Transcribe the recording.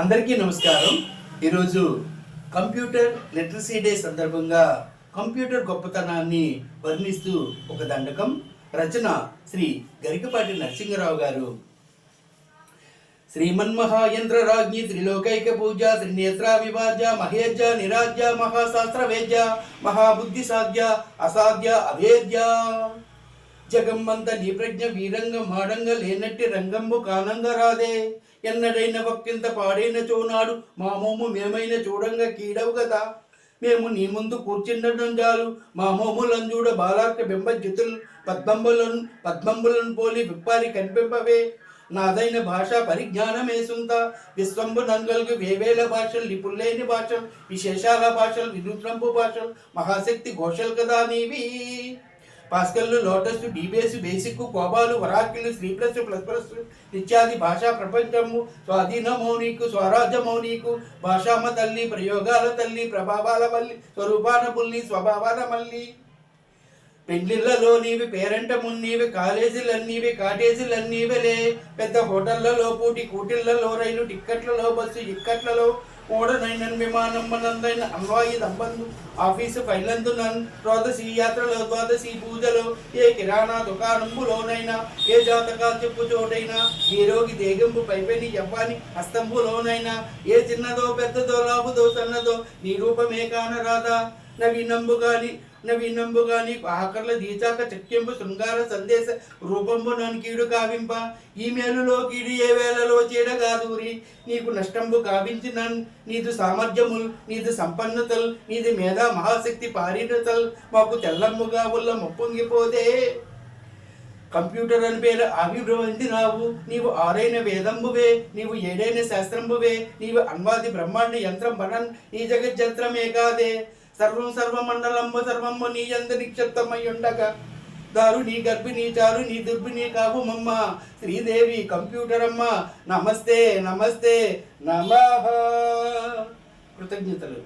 అందరికీ నమస్కారం. ఈరోజు కంప్యూటర్ లిటరసీ డే సందర్భంగా కంప్యూటర్ గొప్పతనాన్ని వర్ణిస్తూ ఒక దండకం. రచన శ్రీ గరికపాటి నరసింహరావు గారు. శ్రీమన్మహాయంత్ర రాజ్ఞి త్రిలోకైక పూజ త్రినేత్రా విభాజ్య మహేజ్య నిరాజ్య మహాశాస్త్రవేద్య మహాబుద్ధి సాధ్య అసాధ్య అవేద్య జగమ్మంత నిప్రజ్ఞ వీరంగ మాడంగ లేనట్టి రంగంబు కానంగ రాదే ఎన్నడైన ఒక్కింత పాడైన చూనాడు మా మోము మేమైన చూడంగా కీడవు కదా మేము నీ ముందు కూర్చుండడం చాలు. మా మోములను చూడ బాలార్క బింబజితులు పద్మంబులను పద్మంబులను పోలి విప్పారి కనిపింపవే. నాదైన భాష పరిజ్ఞానమేసుంత విశ్వంబు నంగల్గు వేవేల భాషలు నిపుణులేని భాషలు విశేషాల భాషలు వినూత్నంపు భాషలు మహాశక్తి ఘోషలు కదా నీవి. పాస్కల్లు లోటస్ డీబేస్ బేసిక్ కోబాలు వరాకిలు శ్రీ ప్లస్ ప్లస్ ప్లస్ ఇత్యాది భాషా ప్రపంచము స్వాధీనమో నీకు స్వరాజ్యమో నీకు భాషామ తల్లి ప్రయోగాల తల్లి ప్రభావాల మల్లి స్వరూపాన పుల్లి స్వభావాల మల్లి. పెండ్లిళ్ళలో నీవి పేరంటమున్నీవి కాలేజీలన్నీవి కాటేజీలన్నీవలే పెద్ద హోటళ్ళలో పూటి కూటిళ్ళలో రైలు టిక్కెట్లలో బస్సు ఇక్కట్లలో ఓడనైన విమానం మనందైన అన్వాయి దంబందు ఆఫీసు ఫైలందునన్ ద్వాదశి యాత్రలో ద్వాదశి పూజలో ఏ కిరాణా దుకాణంబులోనైనా ఏ జాతకాలు చెప్పు చోటైనా ఏ రోగి దేగింపు పైపెని యవ్వాని హస్తంబులోనైనా ఏ చిన్నదో పెద్దదో లాభుదో సన్నదో నీ రూపమే కానరాదా? నవీనంబు గాని నవీనంబుగా నీకు ఆకర్ల దీచాక చక్యంబు శృంగార సందేశ రూపంబు నన్ను కీడు కావింప. ఈ మేలులో కీడు ఏ వేళలో చీడగాదూరి నీకు నష్టంబు కావించి నన్ నీదు సామర్థ్యముల్ నీదు సంపన్నతల్ నీది మేధా మహాశక్తి పారినతల్. మాకు తెల్లమ్ముగా ఉల్ల మొప్పొంగిపోతే కంప్యూటర్ అని పేరు ఆవిర్భవించినావు. నీవు ఆరైన వేదంబువే నీవు ఏడైన శాస్త్రంబువే నీవు అన్వాది బ్రహ్మాండ యంత్రం బనన్ నీ జగజ్జంత్రమే కాదే. సర్వం సర్వమండలంబు సర్వంబు నీ ఎందు నిక్షిప్తమై ఉండగా దారు నీ గర్భిణీ చారు నీ దుర్భిణీ కావు శ్రీదేవి కంప్యూటర్ అమ్మ నమస్తే నమస్తే నమ. కృతజ్ఞతలు.